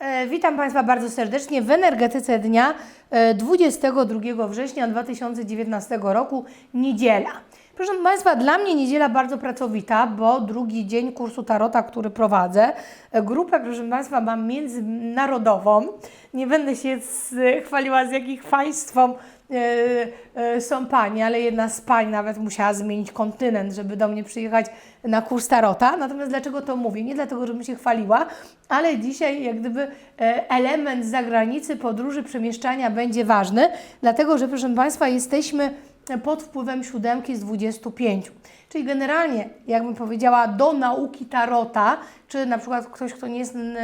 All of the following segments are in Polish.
E, Witam Państwa bardzo serdecznie w energetyce dnia e, 22 września 2019 roku, niedziela. Proszę Państwa, dla mnie niedziela bardzo pracowita, bo drugi dzień kursu Tarota, który prowadzę, e, grupę, proszę Państwa, mam międzynarodową. Nie będę się chwaliła, z jakich państwom e, e, są panie, ale jedna z pań nawet musiała zmienić kontynent, żeby do mnie przyjechać na kurs Tarota. Natomiast dlaczego to mówię? Nie dlatego, żebym się chwaliła, ale dzisiaj jak gdyby e, element zagranicy, podróży, przemieszczania będzie ważny, dlatego że proszę Państwa jesteśmy pod wpływem siódemki z 25. Czyli generalnie, jakbym powiedziała, do nauki tarota, czy na przykład ktoś, kto nie jest n-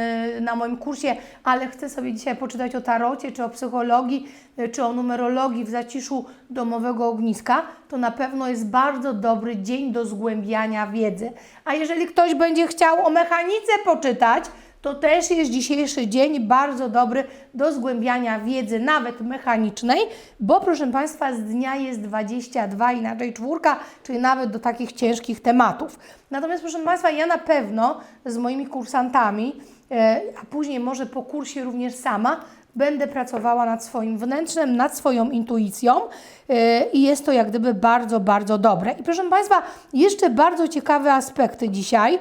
na moim kursie, ale chce sobie dzisiaj poczytać o tarocie, czy o psychologii, y, czy o numerologii w zaciszu domowego ogniska, to na pewno jest bardzo dobry dzień do zgłębiania wiedzy. A jeżeli ktoś będzie chciał o mechanice poczytać, to też jest dzisiejszy dzień bardzo dobry do zgłębiania wiedzy, nawet mechanicznej, bo proszę Państwa, z dnia jest 22, inaczej czwórka, czyli nawet do takich ciężkich tematów. Natomiast proszę Państwa, ja na pewno z moimi kursantami, e, a później może po kursie również sama, będę pracowała nad swoim wnętrzem, nad swoją intuicją e, i jest to jak gdyby bardzo, bardzo dobre. I proszę Państwa, jeszcze bardzo ciekawe aspekty dzisiaj.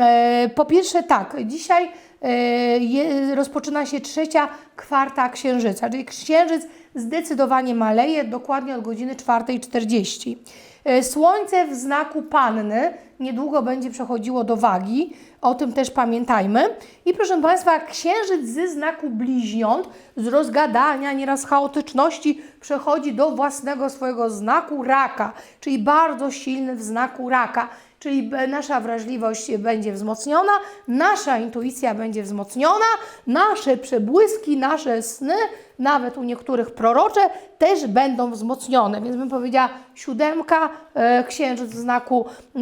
E, Po pierwsze tak, dzisiaj e, rozpoczyna się trzecia kwarta księżyca, czyli księżyc zdecydowanie maleje, dokładnie od godziny 4.40. E, Słońce w znaku panny niedługo będzie przechodziło do wagi, o tym też pamiętajmy. I proszę Państwa, księżyc ze znaku bliźniąt, z rozgadania, nieraz chaotyczności, przechodzi do własnego swojego znaku raka, czyli bardzo silny w znaku raka czyli nasza wrażliwość będzie wzmocniona, nasza intuicja będzie wzmocniona, nasze przebłyski, nasze sny, nawet u niektórych prorocze, też będą wzmocnione. Więc bym powiedziała siódemka, e, księżyc w znaku e,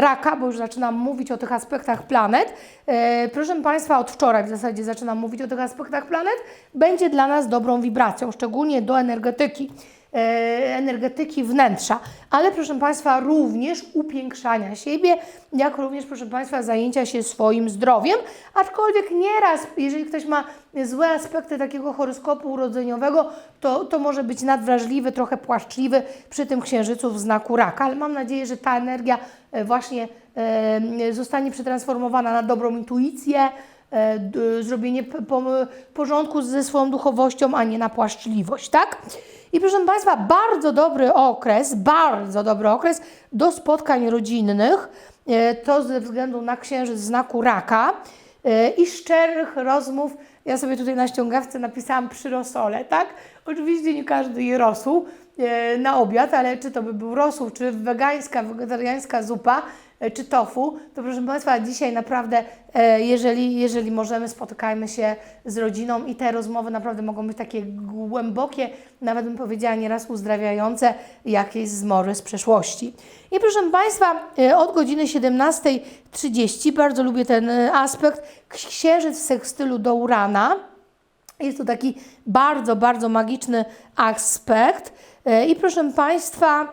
raka, bo już zaczynam mówić o tych aspektach planet. E, proszę Państwa, od wczoraj w zasadzie zaczynam mówić o tych aspektach planet, będzie dla nas dobrą wibracją, szczególnie do energetyki e, energetyki wnętrza, ale proszę Państwa, również upiększania siebie, jak również, proszę Państwa, zajęcia się swoim zdrowiem, aczkolwiek nieraz, jeżeli ktoś ma złe aspekty takiego horoskopu urodzeniowego, to, to może być nadwrażliwy, trochę płaszczliwy przy tym księżycu w znaku raka, ale mam nadzieję, że ta energia e, właśnie e, zostanie przetransformowana na dobrą intuicję, e, zrobienie porządku ze swoją duchowością, a nie na płaszczliwość, tak? I proszę Państwa, bardzo dobry okres, bardzo dobry okres do spotkań rodzinnych, e, to ze względu na księżyc znaku raka e, i szczerych rozmów. Ja sobie tutaj na ściągawce napisałam przy rosole, tak? Oczywiście nie każdy je rosół e, na obiad, ale czy to by był rosół, czy wegańska, wegetariańska zupa, czy tofu, to proszę Państwa, dzisiaj naprawdę, e, jeżeli, jeżeli możemy, spotykajmy się z rodziną i te rozmowy naprawdę mogą być takie głębokie, nawet bym powiedziała nieraz uzdrawiające jakieś zmory z przeszłości. I proszę Państwa, e, od godziny 17.30, bardzo lubię ten e, aspekt, księżyc w sekstylu do Urana, jest to taki bardzo, bardzo magiczny aspekt. E, I proszę Państwa, e,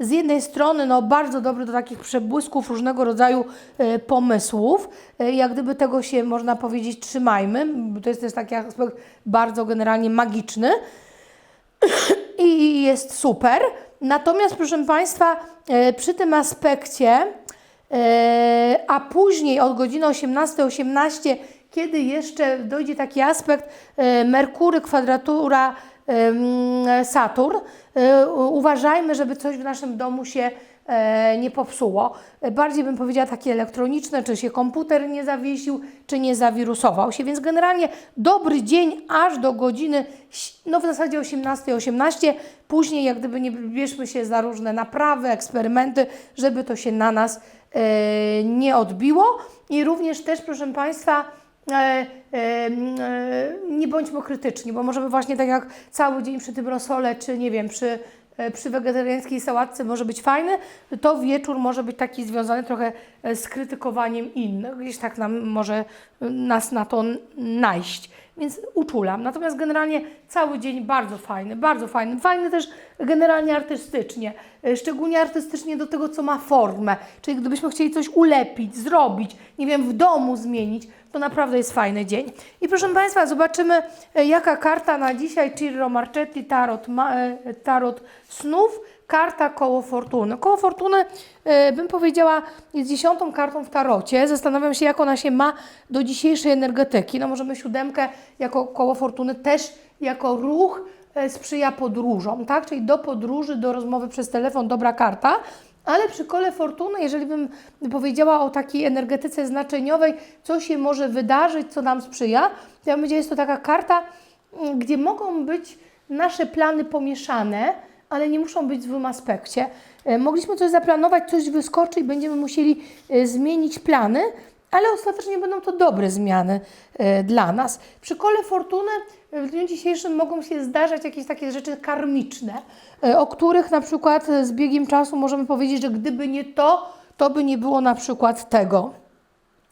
z jednej strony no, bardzo dobry do takich przebłysków różnego rodzaju e, pomysłów. Jak gdyby tego się, można powiedzieć, trzymajmy. To jest też taki aspekt bardzo generalnie magiczny i jest super. Natomiast, proszę Państwa, przy tym aspekcie, a później od godziny 18.18, kiedy jeszcze dojdzie taki aspekt e, Merkury, kwadratura Saturn, e, uważajmy, żeby coś w naszym domu się e, nie popsuło. Bardziej bym powiedziała takie elektroniczne, czy się komputer nie zawiesił, czy nie zawirusował się. Więc generalnie dobry dzień aż do godziny, no w zasadzie 18.18. 18. Później jak gdyby nie bierzmy się za różne naprawy, eksperymenty, żeby to się na nas nie odbiło. I również też, proszę Państwa, e, e, e, nie bądźmy krytyczni, bo możemy właśnie tak jak cały dzień przy tym rosole, czy nie wiem, przy, przy wegetariańskiej sałatce może być fajny, to wieczór może być taki związany trochę z krytykowaniem innych. Gdzieś tak nam może nas na to najść. Więc uczulam. Natomiast generalnie cały dzień bardzo fajny, bardzo fajny. Fajny też generalnie artystycznie. E, Szczególnie artystycznie do tego, co ma formę. Czyli gdybyśmy chcieli coś ulepić, zrobić, nie wiem, w domu zmienić, to naprawdę jest fajny dzień. I proszę Państwa, zobaczymy e, jaka karta na dzisiaj, Cirro Marchetti, Tarot, e, tarot Snów, karta Koło Fortuny. Koło Fortuny, e, bym powiedziała, jest dziesiątą kartą w tarocie. Zastanawiam się, jak ona się ma do dzisiejszej energetyki. No możemy siódemkę jako Koło Fortuny też jako ruch e, sprzyja podróżom, tak? Czyli do podróży, do rozmowy przez telefon, dobra karta. Ale przy kole fortuny, jeżeli bym powiedziała o takiej energetyce znaczeniowej, co się może wydarzyć, co nam sprzyja, to ja bym powiedziała, jest to taka karta, mm, gdzie mogą być nasze plany pomieszane, ale nie muszą być w złym aspekcie. E, Mogliśmy coś zaplanować, coś wyskoczy i będziemy musieli e, zmienić plany, ale ostatecznie będą to dobre zmiany e, dla nas. Przy kole fortuny w dniu dzisiejszym mogą się zdarzać jakieś takie rzeczy karmiczne, o których na przykład z biegiem czasu możemy powiedzieć, że gdyby nie to, to by nie było na przykład tego.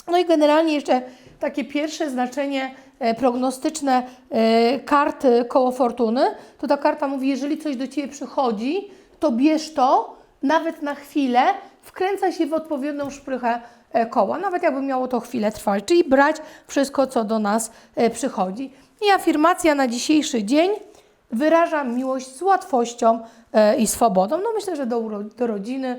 No i generalnie jeszcze takie pierwsze znaczenie prognostyczne e, karty koło fortuny, to ta karta mówi, jeżeli coś do Ciebie przychodzi, to bierz to, nawet na chwilę, wkręca się w odpowiednią szprychę e, koła, nawet jakby miało to chwilę trwać, czyli brać wszystko, co do nas e, przychodzi. I afirmacja na dzisiejszy dzień wyraża miłość z łatwością e, i swobodą. No myślę, że do, do rodziny, e,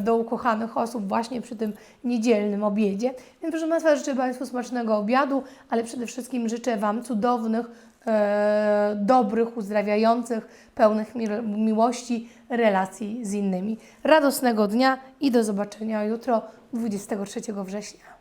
do ukochanych osób właśnie przy tym niedzielnym obiedzie. Więc proszę Państwa, życzę Państwu smacznego obiadu, ale przede wszystkim życzę Wam cudownych, e, dobrych, uzdrawiających, pełnych mi- miłości relacji z innymi. Radosnego dnia i do zobaczenia jutro, 23 września.